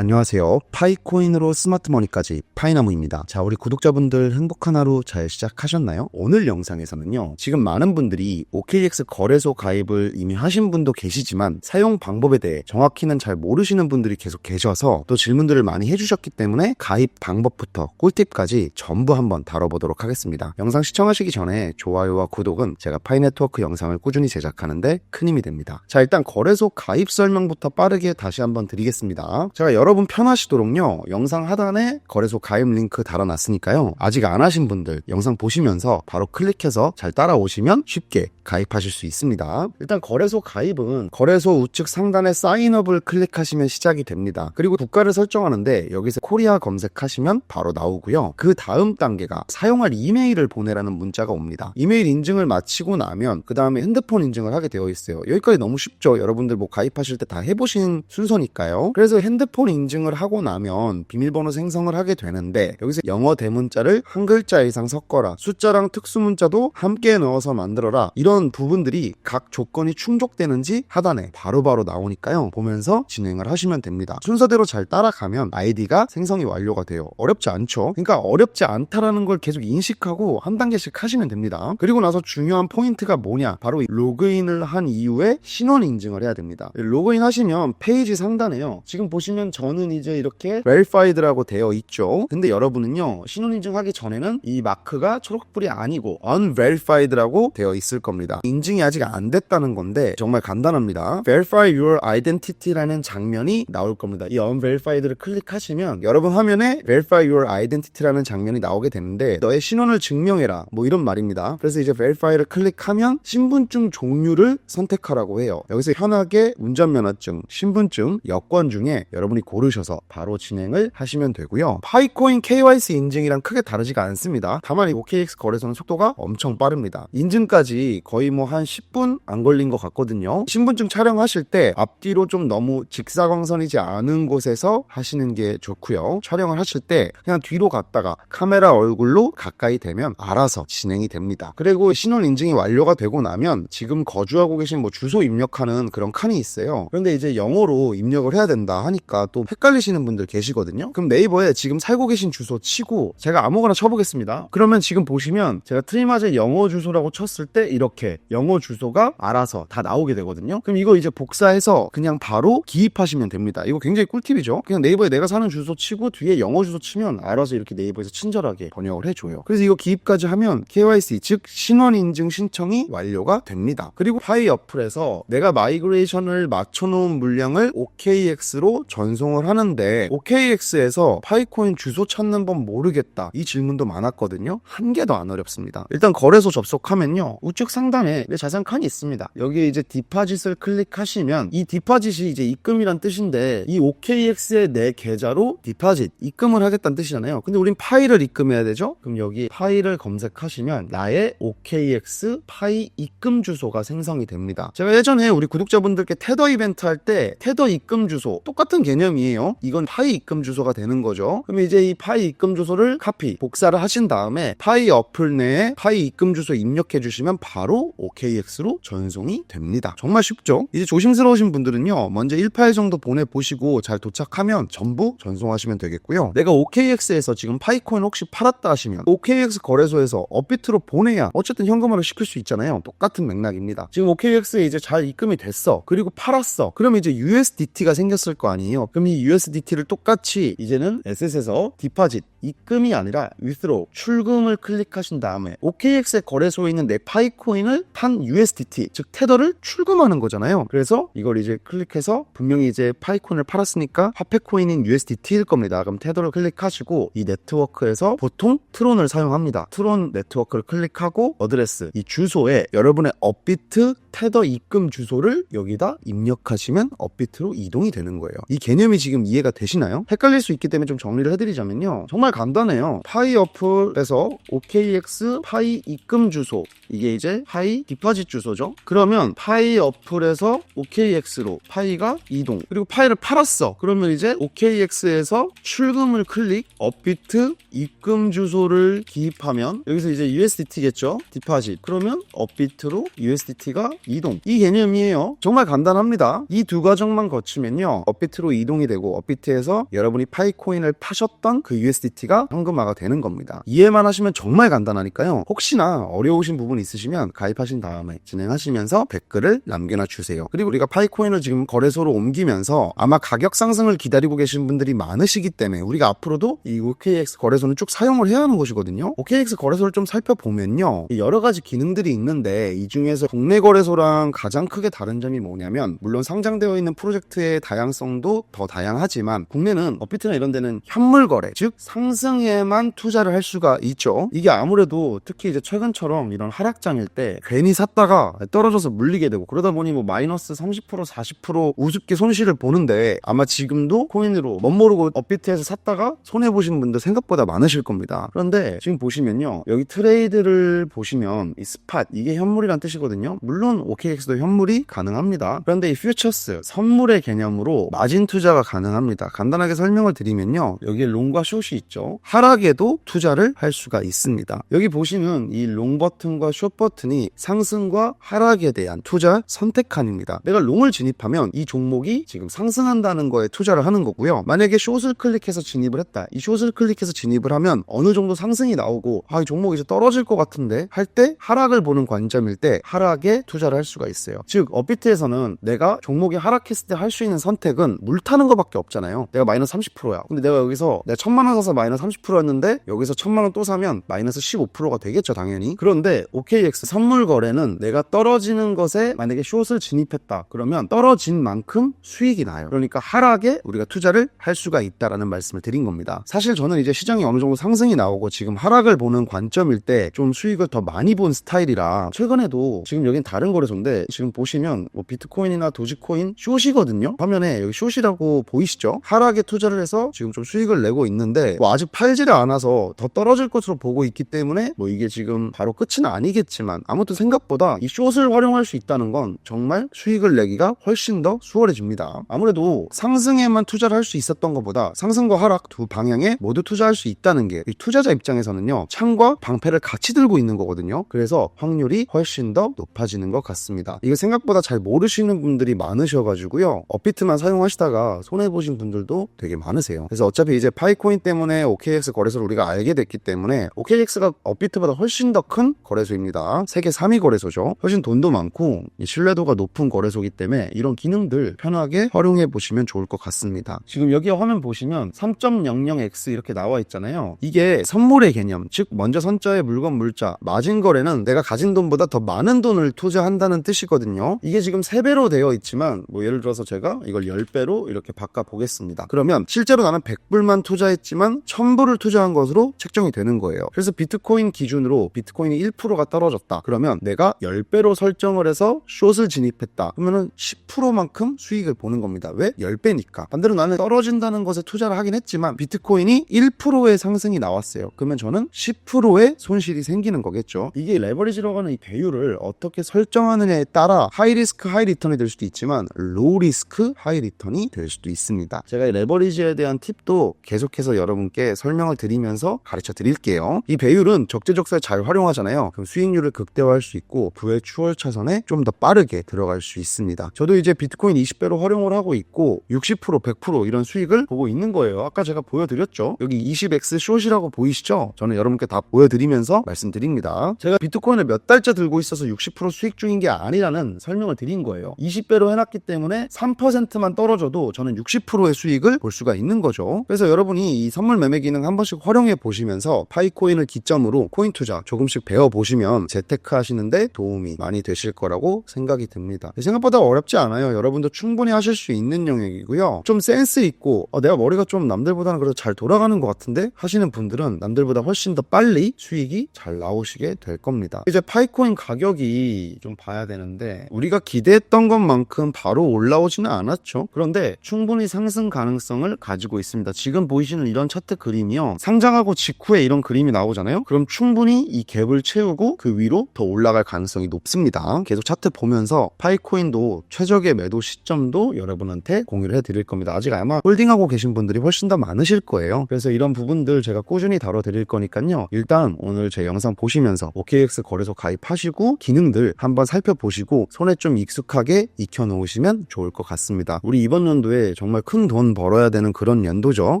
안녕하세요. 파이코인으로 스마트 머니까지 파이나무입니다. 자, 우리 구독자분들 행복한 하루 잘 시작하셨나요? 오늘 영상에서는요. 지금 많은 분들이 OKX 거래소 가입을 이미 하신 분도 계시지만 사용 방법에 대해 정확히는 잘 모르시는 분들이 계속 계셔서 또 질문들을 많이 해주셨기 때문에 가입 방법부터 꿀팁까지 전부 한번 다뤄보도록 하겠습니다. 영상 시청하시기 전에 좋아요와 구독은 제가 파이네트워크 영상을 꾸준히 제작하는데 큰 힘이 됩니다. 자, 일단 거래소 가입 설명부터 빠르게 다시 한번 드리겠습니다. 제가 여러 분 편하시도록요. 영상 하단에 거래소 가입 링크 달아놨으니까요. 아직 안 하신 분들 영상 보시면서 바로 클릭해서 잘 따라오시면 쉽게 가입하실 수 있습니다. 일단 거래소 가입은 거래소 우측 상단에 사인업을 클릭하시면 시작이 됩니다. 그리고 국가를 설정하는데 여기서 코리아 검색하시면 바로 나오고요. 그 다음 단계가 사용할 이메일을 보내라는 문자가 옵니다. 이메일 인증을 마치고 나면 그 다음에 핸드폰 인증을 하게 되어 있어요. 여기까지 너무 쉽죠. 여러분들 뭐 가입하실 때 다 해보신 순서니까요. 그래서 핸드폰 인증을 하고 나면 비밀번호 생성을 하게 되는데 여기서 영어 대문자를 한 글자 이상 섞어라. 숫자랑 특수문자도 함께 넣어서 만들어라. 이런 부분들이 각 조건이 충족되는지 하단에 바로바로 나오니까요. 보면서 진행을 하시면 됩니다. 순서대로 잘 따라가면 아이디가 생성이 완료가 돼요. 어렵지 않죠? 그러니까 어렵지 않다라는 걸 계속 인식하고 한 단계씩 하시면 됩니다. 그리고 나서 중요한 포인트가 뭐냐? 바로 이 로그인을 한 이후에 신원 인증을 해야 됩니다. 로그인 하시면 페이지 상단에요. 지금 보시면 저는 이제 이렇게 verified라고 되어 있죠. 근데 여러분은요 신원 인증 하기 전에는 이 마크가 초록불이 아니고 unverified라고 되어 있을 겁니다. 인증이 아직 안 됐다는 건데 정말 간단합니다. verify your identity라는 장면이 나올 겁니다. 이 unverified를 클릭하시면 여러분 화면에 verify your identity라는 장면이 나오게 되는데 너의 신원을 증명해라 뭐 이런 말입니다. 그래서 이제 verify를 클릭하면 신분증 종류를 선택하라고 해요. 여기서 편하게 운전면허증, 신분증, 여권 중에 여러분이 고 르셔서 바로 진행을 하시면 되고요. 파이코인 KYC 인증이랑 크게 다르지가 않습니다. 다만 이 OKX 거래소는 속도가 엄청 빠릅니다. 인증까지 거의 뭐 한 10분 안 걸린 것 같거든요. 신분증 촬영하실 때 앞뒤로 좀 너무 직사광선이지 않은 곳에서 하시는 게 좋고요. 촬영을 하실 때 그냥 뒤로 갔다가 카메라 얼굴로 가까이 되면 알아서 진행이 됩니다. 그리고 신원 인증이 완료가 되고 나면 지금 거주하고 계신 뭐 주소 입력하는 그런 칸이 있어요. 그런데 이제 영어로 입력을 해야 된다 하니까 또 헷갈리시는 분들 계시거든요. 그럼 네이버에 지금 살고 계신 주소 치고 제가 아무거나 쳐보겠습니다. 그러면 지금 보시면 제가 트리마제 영어 주소라고 쳤을 때 이렇게 영어 주소가 알아서 다 나오게 되거든요. 그럼 이거 이제 복사해서 그냥 바로 기입하시면 됩니다. 이거 굉장히 꿀팁이죠. 그냥 네이버에 내가 사는 주소 치고 뒤에 영어 주소 치면 알아서 이렇게 네이버에서 친절하게 번역을 해줘요. 그래서 이거 기입까지 하면 KYC 즉 신원 인증 신청이 완료가 됩니다. 그리고 파이 어플에서 내가 마이그레이션을 맞춰놓은 물량을 OKX로 전송 을 하는데 OKX에서 파이코인 주소 찾는 법 모르겠다 이 질문도 많았거든요. 한 개도 안 어렵습니다. 일단 거래소 접속하면요 우측 상단에 내 자산 칸이 있습니다. 여기 이제 디파짓을 클릭하시면 이 디파짓이 이제 입금이란 뜻인데 이 OKX의 내 계좌로 디파짓 입금을 하겠다는 뜻이잖아요. 근데 우린 파일을 입금해야 되죠? 그럼 여기 파일을 검색하시면 나의 OKX 파이 입금 주소가 생성이 됩니다. 제가 예전에 우리 구독자분들께 테더 이벤트 할 때 테더 입금 주소 똑같은 개념이 에요. 이건 파이 입금 주소가 되는 거죠. 그럼 이제 이 파이 입금 주소를 카피 복사를 하신 다음에 파이 어플 내에 파이 입금 주소 입력해 주시면 바로 OKX로 전송이 됩니다. 정말 쉽죠? 이제 조심스러우신 분들은요. 먼저 1파일 정도 보내 보시고 잘 도착하면 전부 전송하시면 되겠고요. 내가 OKX에서 지금 파이코인 혹시 팔았다 하시면 OKX 거래소에서 업비트로 보내야 어쨌든 현금화를 시킬 수 있잖아요. 똑같은 맥락입니다. 지금 OKX에 이제 잘 입금이 됐어. 그리고 팔았어. 그러면 이제 USDT가 생겼을 거 아니에요. 그럼 이 USDT를 똑같이 이제는 SS에서 디파짓 입금이 아니라 withdraw 출금을 클릭하신 다음에 OKX의 거래소에 있는 내 파이코인을 판 USDT 즉 테더를 출금하는 거잖아요. 그래서 이걸 이제 클릭해서 분명히 이제 파이코인을 팔았으니까 화폐 코인인 USDT일 겁니다. 그럼 테더를 클릭하시고 이 네트워크에서 보통 트론을 사용합니다. 트론 네트워크를 클릭하고 어드레스 이 주소에 여러분의 업비트 테더 입금 주소를 여기다 입력하시면 업비트로 이동이 되는 거예요. 이 개념이 지금 이해가 되시나요? 헷갈릴 수 있기 때문에 좀 정리를 해드리자면요. 정말 간단해요. 파이 어플에서 OKX 파이 입금 주소 이게 이제 파이 디파짓 주소죠. 그러면 파이 어플에서 OKX로 파이가 이동 그리고 파이를 팔았어. 그러면 이제 OKX에서 출금을 클릭 업비트 입금 주소를 기입하면 여기서 이제 USDT겠죠. 디파짓 그러면 업비트로 USDT가 이동 이 개념이에요. 정말 간단합니다. 이 두 과정만 거치면요. 업비트로 이동이 되고 업비트에서 여러분이 파이코인을 파셨던 그 USDT가 현금화가 되는 겁니다. 이해만 하시면 정말 간단하니까요. 혹시나 어려우신 부분 있으시면 가입하신 다음에 진행하시면서 댓글을 남겨놔 주세요. 그리고 우리가 파이코인을 지금 거래소로 옮기면서 아마 가격 상승을 기다리고 계신 분들이 많으시기 때문에 우리가 앞으로도 이 OKX 거래소는 쭉 사용을 해야 하는 곳이거든요. OKX 거래소를 좀 살펴보면요. 여러 가지 기능들이 있는데 이 중에서 국내 거래소 랑 가장 크게 다른 점이 뭐냐면 물론 상장되어 있는 프로젝트의 다양성도 더 다양하지만 국내는 업비트나 이런 데는 현물 거래 즉 상승에만 투자를 할 수가 있죠. 이게 아무래도 특히 이제 최근처럼 이런 하락장일 때 괜히 샀다가 떨어져서 물리게 되고 그러다 보니 뭐 마이너스 30% 40% 우습게 손실을 보는데 아마 지금도 코인으로 멋모르고 업비트에서 샀다가 손해 보신 분들 생각보다 많으실 겁니다. 그런데 지금 보시면요. 여기 트레이드를 보시면 이 스팟 이게 현물이란 뜻이거든요. 물론 OKX도 현물이 가능합니다. 그런데 이 퓨처스 선물의 개념으로 마진 투자가 가능합니다. 간단하게 설명을 드리면요. 여기에 롱과 숏이 있죠. 하락에도 투자를 할 수가 있습니다. 여기 보시면 이 롱 버튼과 숏 버튼이 상승과 하락에 대한 투자 선택칸입니다. 내가 롱을 진입하면 이 종목이 지금 상승한다는 거에 투자를 하는 거고요. 만약에 숏을 클릭해서 진입을 했다. 이 숏을 클릭해서 진입을 하면 어느 정도 상승이 나오고 아, 이 종목이 이제 떨어질 것 같은데 할 때 하락을 보는 관점일 때 하락에 투자 를 할 수가 있어요. 즉 업비트에서는 내가 종목이 하락했을 때 할 수 있는 선택은 물 타는 것밖에 없잖아요. 내가 마이너스 30%야. 근데 내가 여기서 내가 천만 원 사서 마이너스 30%였는데 여기서 천만 원 또 사면 마이너스 15%가 되겠죠, 당연히. 그런데 OKX 선물 거래는 내가 떨어지는 것에 만약에 숏을 진입했다. 그러면 떨어진 만큼 수익이 나요. 그러니까 하락에 우리가 투자를 할 수가 있다라는 말씀을 드린 겁니다. 사실 저는 이제 시장이 어느 정도 상승이 나오고 지금 하락을 보는 관점일 때 좀 수익을 더 많이 본 스타일이라 최근에도 지금 여긴 다른 거 래소인데 지금 보시면 뭐 비트코인이나 도지코인 숏이거든요. 화면에 여기 숏이라고 보이시죠? 하락에 투자를 해서 지금 좀 수익을 내고 있는데 뭐 아직 팔지를 않아서 더 떨어질 것으로 보고 있기 때문에 뭐 이게 지금 바로 끝은 아니겠지만 아무튼 생각보다 이 숏을 활용할 수 있다는 건 정말 수익을 내기가 훨씬 더 수월해집니다. 아무래도 상승에만 투자를 할 수 있었던 것보다 상승과 하락 두 방향에 모두 투자할 수 있다는 게이 투자자 입장에서는요 창과 방패를 같이 들고 있는 거거든요. 그래서 확률이 훨씬 더 높아지는 것 같습니다. 이거 생각보다 잘 모르시는 분들이 많으셔가지고요. 업비트만 사용하시다가 손해 보신 분들도 되게 많으세요. 그래서 어차피 이제 파이코인 때문에 OKX 거래소를 우리가 알게 됐기 때문에 OKX가 업비트보다 훨씬 더 큰 거래소입니다. 세계 3위 거래소죠. 훨씬 돈도 많고 이 신뢰도가 높은 거래소이기 때문에 이런 기능들 편하게 활용해 보시면 좋을 것 같습니다. 지금 여기 화면 보시면 3.00x 이렇게 나와 있잖아요. 이게 선물의 개념, 즉 먼저 선자의 물건 물자, 마진 거래는 내가 가진 돈보다 더 많은 돈을 투자한 다는 뜻이거든요. 이게 지금 3배로 되어 있지만 뭐 예를 들어서 제가 이걸 10배로 이렇게 바꿔 보겠습니다. 그러면 실제로 나는 100불만 투자했지만 1000불을 투자한 것으로 책정이 되는 거예요. 그래서 비트코인 기준으로 비트코인이 1%가 떨어졌다. 그러면 내가 10배로 설정을 해서 숏을 진입했다. 그러면은 10%만큼 수익을 보는 겁니다. 왜? 10배니까. 반대로 나는 떨어진다는 것에 투자를 하긴 했지만 비트코인이 1%의 상승이 나왔어요. 그러면 저는 10%의 손실이 생기는 거겠죠. 이게 레버리지라고 하는 이 배율을 어떻게 설정 하느냐에 따라 하이 리스크 하이 리턴이 될 수도 있지만 로우 리스크 하이 리턴이 될 수도 있습니다. 제가 이 레버리지에 대한 팁도 계속해서 여러분께 설명을 드리면서 가르쳐 드릴게요. 이 배율은 적재적소에 잘 활용하잖아요. 그럼 수익률을 극대화할 수 있고 그의 추월 차선에 좀 더 빠르게 들어갈 수 있습니다. 저도 이제 비트코인 20배로 활용을 하고 있고 60% 100% 이런 수익을 보고 있는 거예요. 아까 제가 보여드렸죠. 여기 20x 숏이라고 보이시죠? 저는 여러분께 다 보여드리면서 말씀드립니다. 제가 비트코인을 몇 달째 들고 있어서 60% 수익 중인 게 아니라는 설명을 드린 거예요. 20배로 해놨기 때문에 3%만 떨어져도 저는 60%의 수익을 볼 수가 있는 거죠. 그래서 여러분이 이 선물 매매 기능 한 번씩 활용해 보시면서 파이코인을 기점으로 코인 투자 조금씩 배워 보시면 재테크 하시는데 도움이 많이 되실 거라고 생각이 듭니다. 생각보다 어렵지 않아요. 여러분도 충분히 하실 수 있는 영역이고요. 좀 센스 있고 어, 내가 머리가 좀 남들보다는 그래도 잘 돌아가는 것 같은데 하시는 분들은 남들보다 훨씬 더 빨리 수익이 잘 나오시게 될 겁니다. 이제 파이코인 가격이 좀 봐야 되는데 우리가 기대했던 것만큼 바로 올라오지는 않았죠. 그런데 충분히 상승 가능성을 가지고 있습니다. 지금 보이시는 이런 차트 그림이요. 상장하고 직후에 이런 그림이 나오잖아요. 그럼 충분히 이 갭을 채우고 그 위로 더 올라갈 가능성이 높습니다. 계속 차트 보면서 파이코인도 최적의 매도 시점도 여러분한테 공유를 해드릴 겁니다. 아직 아마 홀딩하고 계신 분들이 훨씬 더 많으실 거예요. 그래서 이런 부분들 제가 꾸준히 다뤄드릴 거니까요. 일단 오늘 제 영상 보시면서 OKX 거래소 가입하시고 기능들 한번 살펴보시고 손에 좀 익숙하게 익혀 놓으시면 좋을 것 같습니다. 우리 이번 연도에 정말 큰 돈 벌어야 되는 그런 연도죠.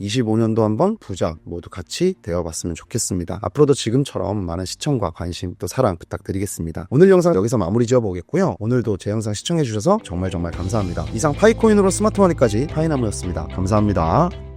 25년도 한번 부자 모두 같이 되어봤으면 좋겠습니다. 앞으로도 지금처럼 많은 시청과 관심 또 사랑 부탁드리겠습니다. 오늘 영상 여기서 마무리 지어보겠고요. 오늘도 제 영상 시청해주셔서 정말 정말 감사합니다. 이상 파이코인으로 스마트머니까지 파이나무였습니다. 감사합니다.